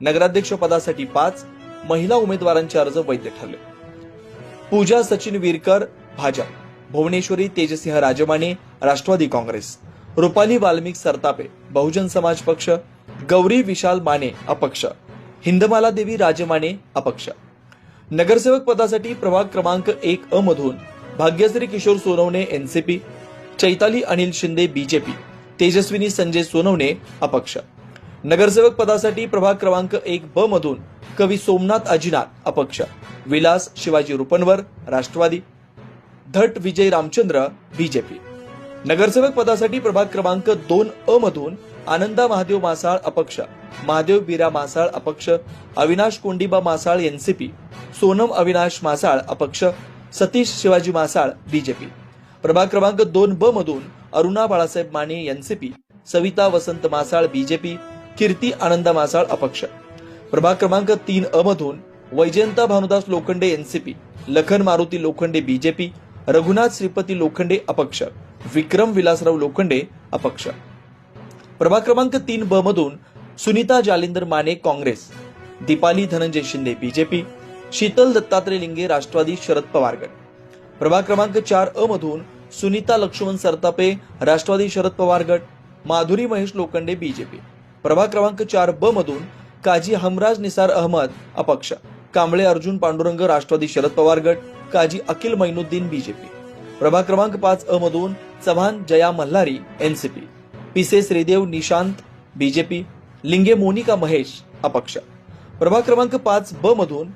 नगराध्यक्ष पदासाठी पाच महिला उमेदवारांचे अर्ज वैध ठरले. पूजा सचिन वीरकर भाजप. भुवनेश्वरी तेजसिंह राजमाने राष्ट्रवादी काँग्रेस. रुपाली वाल्मिक सरतापे बहुजन समाज पक्ष. गौरी विशाल माने अपक्ष. हिंदमाला देवी राजमाने अपक्ष. नगरसेवक पदासाठी प्रभाग क्रमांक एक अ मधून भाग्यश्री किशोर सोनवणे एनसीपी चैताली अनिल शिंदे बीजेपी तेजस्विनी संजय सोनवणे अपक्ष. नगरसेवक पदासाठी प्रभाग क्रमांक एक ब मधून कवी सोमनाथ अजिनाथ अपक्ष. विलास शिवाजी रुपनवर राष्ट्रवादी. धट विजय रामचंद्र बीजेपी. नगरसेवक पदासाठी प्रभाग क्रमांक दोन अ मधून आनंदा महादेव मासाळ अपक्ष. महादेव बिरा मासाळ अपक्ष. अविनाश कोंडिबा मासाळ एनसीपी सोनम अविनाश मासाळ अपक्ष. सतीश शिवाजी मासाळ बीजेपी. प्रभाग क्रमांक दोन ब मधून अरुणा बाळासाहेब माने एनसीपी सविता वसंत मासाळ बीजेपी. कीर्ती आनंदा मासाळ अपक्ष. प्रभाग क्रमांक तीन अ मधून वैजयंता भानुदास लोखंडे एनसीपी लखन मारुती लोखंडे बीजेपी रघुनाथ श्रीपती लोखंडे अपक्ष विक्रम विलासराव लोखंडे अपक्ष. प्रभाग क्रमांक तीन ब मधून सुनीता जालिंदर माने काँग्रेस दीपाली धनंजय शिंदे बीजेपी शीतल दत्तात्रय लिंगे राष्ट्रवादी शरद पवार गट प्रभाग क्रमांक चार अ मधून सुनीता लक्ष्मण सरतापे राष्ट्रवादी शरद पवार गट माधुरी महेश लोखंडे बीजेपी प्रभाग क्रमांक चार ब मधून काजी हमराज निसार अहमद अपक्ष कांबळे अर्जुन पांडुरंग राष्ट्रवादी शरद पवार गट काजी अखिल मैनुद्दीन बीजेपी. प्रभाग क्रमांक पाच अ मधून चव्हाण जया मल्हारी एनसीपी पिसे श्रीदेव निशांत बीजेपी. लिंगे मोनिका महेश अपक्ष. प्रभाग क्रमांक पाच ब मधून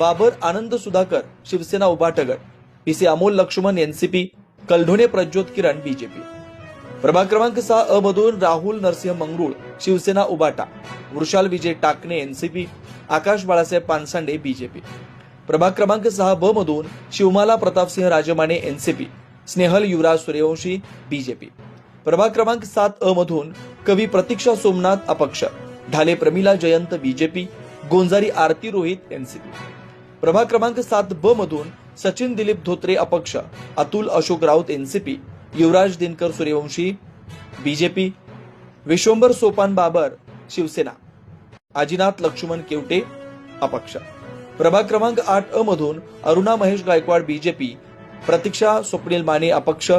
बाबर आनंद सुधाकर शिवसेना उभाटगट पिसे अमोल लक्ष्मण एनसीपी कलढोणे प्रज्योत किरण बीजेपी. प्रभाग क्रमांक सहा अ मधून राहुल नरसिंह मंगरुळ शिवसेना उबाटा वृषाल विजय टाकणे एनसीपी आकाश बाळासाहेब पानसांडे बीजेपी प्रभाग क्रमांक सहा ब मधून शिवमाला प्रतापसिंह राजमाने एनसीपी स्नेहल युवराज सूर्यवंशी बीजेपी प्रभाग क्रमांक सात अ मधून कवी प्रतीक्षा सोमनाथ अपक्ष ढाले प्रमिला जयंत बीजेपी गोंजारी आरती रोहित एनसीपी प्रभाग क्रमांक सात ब मधून सचिन दिलीप धोत्रे अपक्ष अतुल अशोक राऊत एनसीपी युवराज दिनकर सूर्यवंशी बीजेपी विश्वंभर सोपान बाबर शिवसेना. आजीनाथ लक्ष्मण केवटे अपक्ष. प्रभाग क्रमांक आठ अ मधून अरुणा महेश गायकवाड बीजेपी प्रतीक्षा स्वप्नील माने अपक्ष.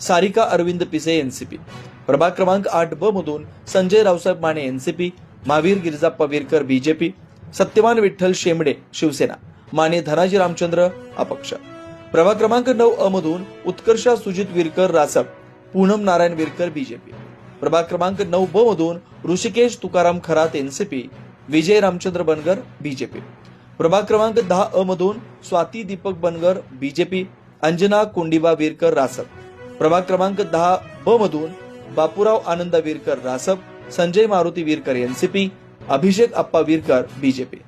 सारिका अरविंद पिसे एनसीपी प्रभाग क्रमांक आठ ब मधून संजय रावसाहेब माने एनसीपी महावीर गिरिजाप्पा विरकर बीजेपी सत्यवान विठ्ठल शेंबडे शिवसेना. माने धनाजी रामचंद्र अपक्ष. प्रभाग क्रमांक नऊ अ मधून उत्कर्षा सुजित विरकर रासप पूनम नारायण विरकर बीजेपी प्रभाग क्रमांक नऊ ब मधून ऋषिकेश तुकाराम खरात एनसीपी विजय रामचंद्र बनगर बीजेपी प्रभाग क्रमांक दहा अ मधून स्वाती दीपक बनगर बीजेपी अंजना कोंडिबा विरकर रासप. प्रभाग क्रमांक दहा ब मधून बापूराव आनंदा विरकर रासप संजय मारुती विरकर एनसीपी अभिषेक अप्पा विरकर बीजेपी